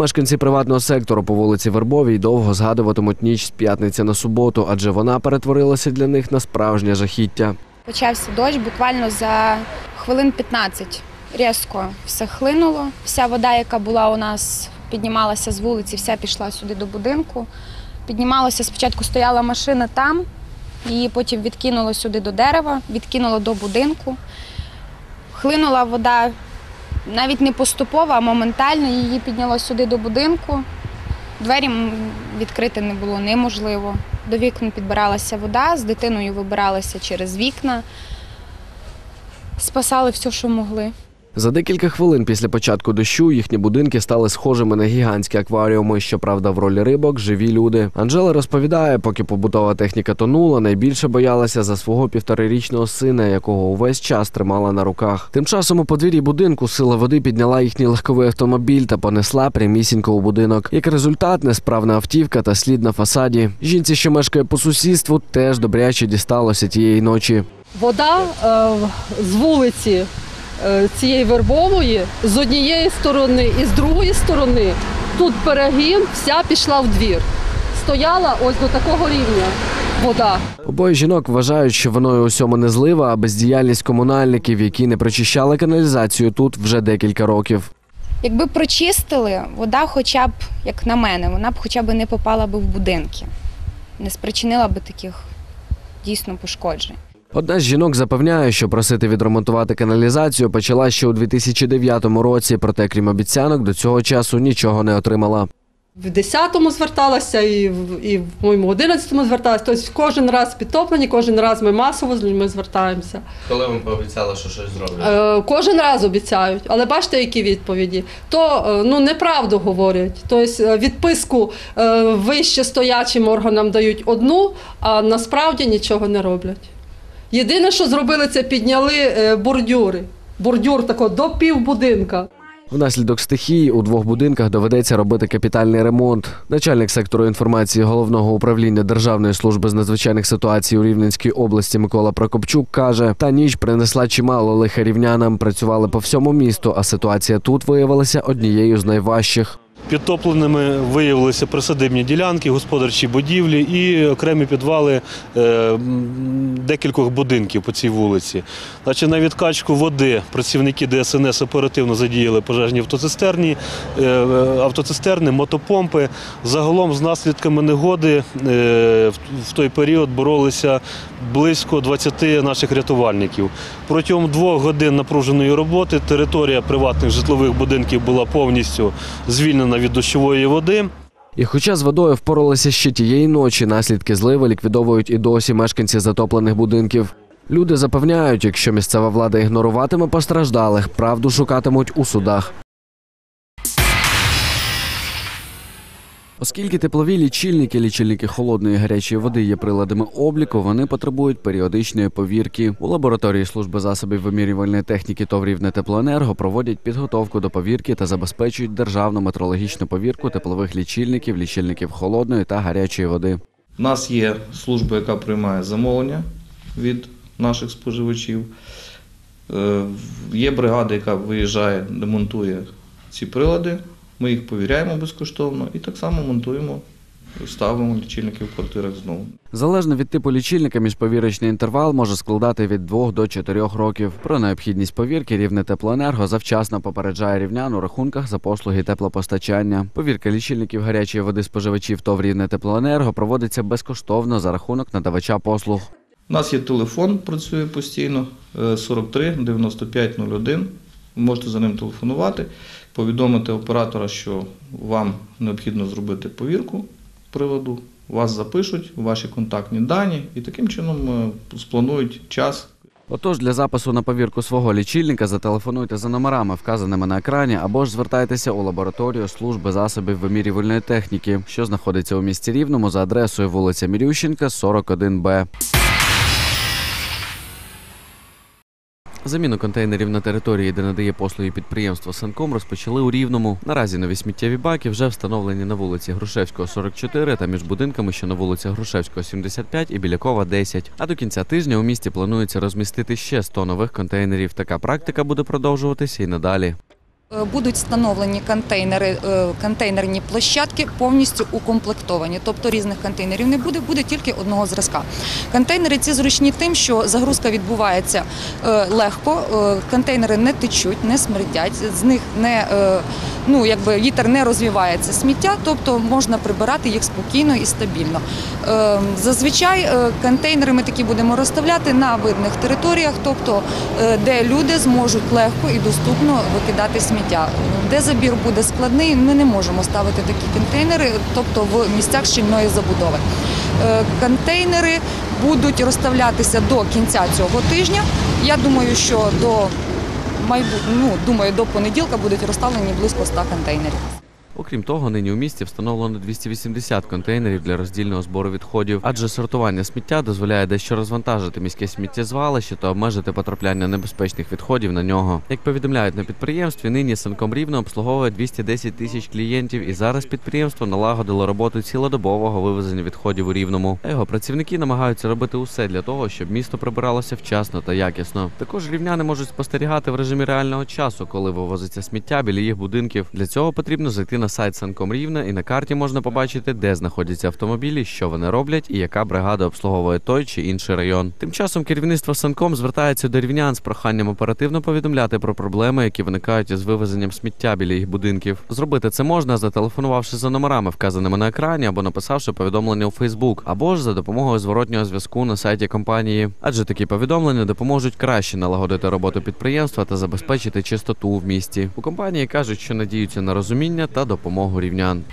Мешканці приватного сектору по вулиці Вербовій довго згадуватимуть ніч з п'ятниці на суботу, адже вона перетворилася для них на справжнє жахіття. Почався дощ буквально за хвилин 15. Різко все хлинуло. Вся вода, яка була у нас, піднімалася з вулиці, вся пішла сюди до будинку. Піднімалася, спочатку стояла машина там, її потім відкинуло сюди до дерева, відкинуло до будинку. Хлинула вода навіть не поступово, а моментально її підняло сюди до будинку. Двері відкрити не було неможливо. До вікон підбиралася вода, з дитиною вибиралися через вікна, спасали все, що могли. За декілька хвилин після початку дощу їхні будинки стали схожими на гігантські акваріуми. Щоправда, в ролі рибок живі люди. Анжела розповідає, поки побутова техніка тонула, найбільше боялася за свого півторарічного сина, якого увесь час тримала на руках. Тим часом у подвір'ї будинку сила води підняла їхній легковий автомобіль та понесла прямісінько у будинок. Як результат, несправна автівка та слід на фасаді. Жінці, що мешкає по сусідству, теж добряче дісталося тієї ночі. Вода е, з вулиці цієї вербової з однієї сторони і з другої сторони тут перегін, вся пішла в двір. Стояла ось до такого рівня вода. Обоє жінок вважають, що виною усьому не злива, а бездіяльність комунальників, які не прочищали каналізацію тут вже декілька років. Якби прочистили, вода хоча б, як на мене, вона б хоча б не попала б в будинки, не спричинила б таких дійсно пошкоджень. Одна з жінок запевняє, що просити відремонтувати каналізацію почала ще у 2009 році, проте крім обіцянок до цього часу нічого не отримала. В 10-му зверталася і в, і в моєму 11-му зверталася. Тобто кожен раз підтоплені, кожен раз ми масово з людьми звертаємося. Коли вам пообіцяли, що щось зроблять? Е, кожен раз обіцяють, але бачите, які відповіді. То е, ну неправду говорять. Тобто е, відписку е, вище стоячим органам дають одну, а насправді нічого не роблять. Єдине, що зробили, це підняли е, бордюри. Бордюр тако до півбудинка. Внаслідок стихії у двох будинках доведеться робити капітальний ремонт. Начальник сектору інформації головного управління Державної служби з надзвичайних ситуацій у Рівненській області Микола Прокопчук каже: та ніч принесла чимало лиха рівнянам. Працювали по всьому місту, а ситуація тут виявилася однією з найважчих. Підтопленими виявилися присадибні ділянки, господарчі будівлі і окремі підвали е, декількох будинків по цій вулиці. На відкачку води працівники ДСНС оперативно задіяли пожежні автоцистерні, е, е, автоцистерни, мотопомпи. Загалом з наслідками негоди в той період боролися близько 20 наших рятувальників. Протягом двох годин напруженої роботи територія приватних житлових будинків була повністю звільнена від дощової води. І хоча з водою впоралися ще тієї ночі, наслідки зливи ліквідовують і досі мешканці затоплених будинків. Люди запевняють, якщо місцева влада ігноруватиме постраждалих, правду шукатимуть у судах. Оскільки теплові лічильники, лічильники холодної і гарячої води є приладами обліку, вони потребують періодичної повірки. У лабораторії служби засобів вимірювальної техніки ТОВ «Рівне Теплоенерго проводять підготовку до повірки та забезпечують державну метрологічну повірку теплових лічильників, лічильників холодної та гарячої води. У нас є служба, яка приймає замовлення від наших споживачів. Е, Є бригада, яка виїжджає, демонтує ці прилади. Ми їх повіряємо безкоштовно і так само монтуємо, ставимо лічильники в квартирах знову. Залежно від типу лічильника, міжповірочний інтервал може складати від 2 до 4 років. Про необхідність повірки рівне теплоенерго завчасно попереджає рівнян у рахунках за послуги теплопостачання. Повірка лічильників гарячої води споживачів ТОВ рівне теплоенерго проводиться безкоштовно за рахунок надавача послуг. У нас є телефон, працює постійно е, 43 95 01. Ви можете за ним телефонувати, повідомити оператора, що вам необхідно зробити повірку приладу, вас запишуть, ваші контактні дані, і таким чином е, спланують час, Отож, для запису на повірку свого лічильника зателефонуйте за номерами, вказаними на екрані, або ж звертайтеся у лабораторію служби засобів вимірювальної техніки, що знаходиться у місті Рівному за адресою вулиця Мірющенка, 41Б. Заміну контейнерів на території, де надає послуги підприємство Санком, розпочали у Рівному. Наразі нові сміттєві баки вже встановлені на вулиці Грушевського, 44 та між будинками, що на вулиці Грушевського, 75 і Білякова, 10. А до кінця тижня у місті планується розмістити ще 100 нових контейнерів. Така практика буде продовжуватися і надалі. Е, Будуть встановлені контейнери, е, контейнерні площадки повністю укомплектовані. Тобто різних контейнерів не буде, буде тільки одного зразка. Контейнери ці зручні тим, що загрузка відбувається е, легко, контейнери не течуть, не смердять, з них не ну якби вітер не розвівається сміття, тобто можна прибирати їх спокійно і стабільно. Е, Зазвичай е, контейнери ми такі будемо розставляти на видних територіях, тобто е, де люди зможуть легко і доступно викидати сміття. Де забір буде складний, ми не можемо ставити такі контейнери, тобто в місцях щільної забудови. Е, Контейнери будуть розставлятися до кінця цього тижня. Я думаю, що до майбут... ну, думаю, до понеділка будуть розставлені близько 100 контейнерів. Окрім того, нині у місті встановлено 280 контейнерів для роздільного збору відходів, адже сортування сміття дозволяє дещо розвантажити міське сміттєзвалище та обмежити потрапляння небезпечних відходів на нього. Як повідомляють на підприємстві, нині Санком Рівно обслуговує 210 тисяч клієнтів, і зараз підприємство налагодило роботу цілодобового вивезення відходів у рівному. А його працівники намагаються робити усе для того, щоб місто прибиралося вчасно та якісно. Також рівняни можуть спостерігати в режимі реального часу, коли вивозиться сміття біля їх будинків. Для цього потрібно зайти на сайт Санком Рівне, і на карті можна побачити, де знаходяться автомобілі, що вони роблять і яка бригада обслуговує той чи інший район. Тим часом керівництво Санком звертається до рівнян з проханням оперативно повідомляти про проблеми, які виникають із вивезенням сміття біля їх будинків. Зробити це можна, зателефонувавши за номерами, вказаними на екрані, або написавши повідомлення у Фейсбук, або ж за допомогою зворотнього зв'язку на сайті компанії. Адже такі повідомлення допоможуть краще налагодити роботу підприємства та забезпечити чистоту в місті. У компанії кажуть, що надіються на розуміння та допомогу рівнян.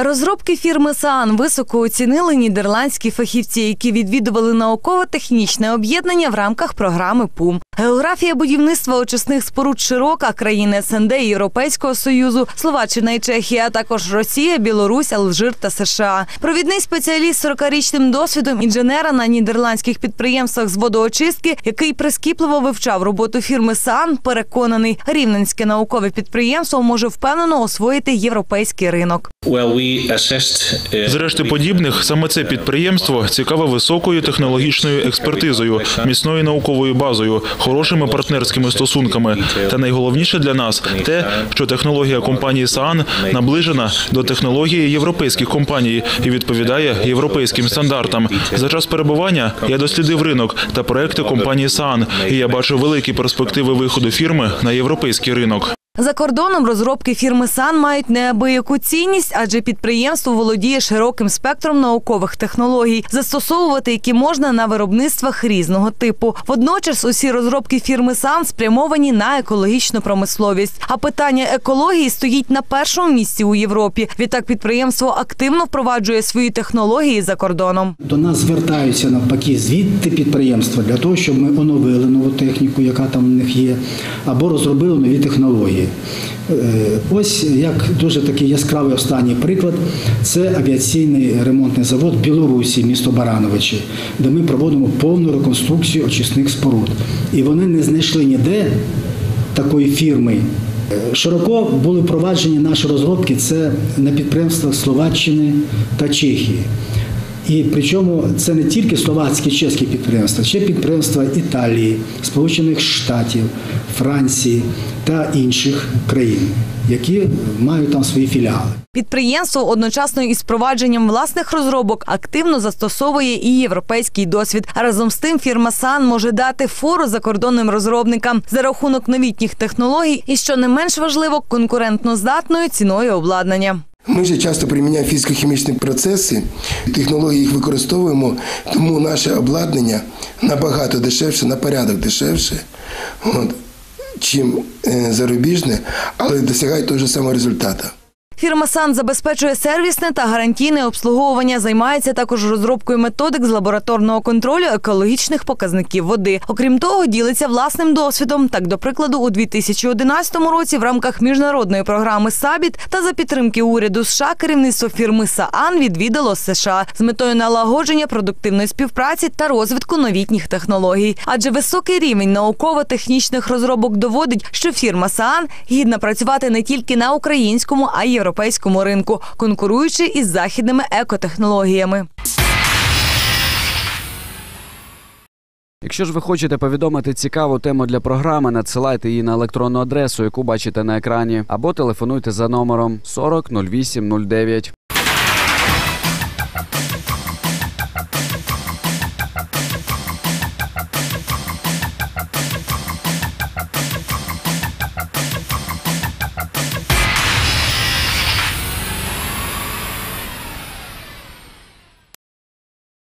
Розробки фірми Саан високо оцінили нідерландські фахівці, які відвідували науково-технічне об'єднання в рамках програми ПУМ. Географія будівництва очисних споруд широка країни СНД Європейського союзу, Словаччина і Чехія, а також Росія, Білорусь, Алжир та США. Провідний спеціаліст з 40-річним досвідом інженера на нідерландських підприємствах з водоочистки, який прискіпливо вивчав роботу фірми Саан, переконаний, рівненське наукове підприємство може впевнено освоїти європейський ринок. Uh, З решти подібних, саме це підприємство цікаве високою технологічною експертизою, міцною науковою базою, хорошими партнерськими стосунками. Та найголовніше для нас те, що технологія компанії Саан наближена до технології європейських компаній і відповідає європейським стандартам. За час перебування я дослідив ринок та проекти компанії Саан, і я бачу великі перспективи виходу фірми на європейський ринок. За кордоном розробки фірми Сан мають неабияку цінність, адже підприємство володіє широким спектром наукових технологій, застосовувати які можна на виробництвах різного типу. Водночас усі розробки фірми Сан спрямовані на екологічну промисловість. А питання екології стоїть на першому місці у Європі. Відтак підприємство активно впроваджує свої технології за кордоном. До нас звертаються навпаки звідти підприємства для того, щоб ми оновили нову техніку, яка там в них є, або розробили нові технології. Е, Ось як дуже такий яскравий останній приклад це авіаційний ремонтний завод Білорусі, місто Барановичі, де ми проводимо повну реконструкцію очисних споруд. І вони не знайшли ніде такої фірми. Широко були впроваджені наші розробки це на підприємствах Словаччини та Чехії. І причому це не тільки словацькі чеські підприємства, ще підприємства Італії, Сполучених Штатів, Франції та інших країн, які мають там свої філіали. Підприємство одночасно із впровадженням власних розробок активно застосовує і європейський досвід. Разом з тим фірма Сан може дати фору закордонним розробникам за рахунок новітніх технологій і, що не менш важливо, конкурентно здатною ціною обладнання. Ми ж часто приміняємо фізико-хімічні процеси, технології їх використовуємо, тому наше обладнання набагато дешевше, на порядок дешевше, от, чим е, зарубіжне, але досягає того ж самого результату. Фірма Сан забезпечує сервісне та гарантійне обслуговування, займається також розробкою методик з лабораторного контролю екологічних показників води. Окрім того, ділиться власним досвідом. Так, до прикладу, у 2011 році в рамках міжнародної програми Сабіт та за підтримки уряду США керівництво фірми Саан відвідало США з метою налагодження продуктивної співпраці та розвитку новітніх технологій. Адже високий рівень науково-технічних розробок доводить, що фірма Саан гідна працювати не тільки на українському, а й європейському ринку, конкуруючи із західними екотехнологіями. Якщо ж ви хочете повідомити цікаву тему для програми, надсилайте її на електронну адресу, яку бачите на екрані, або телефонуйте за номером 40 08 09.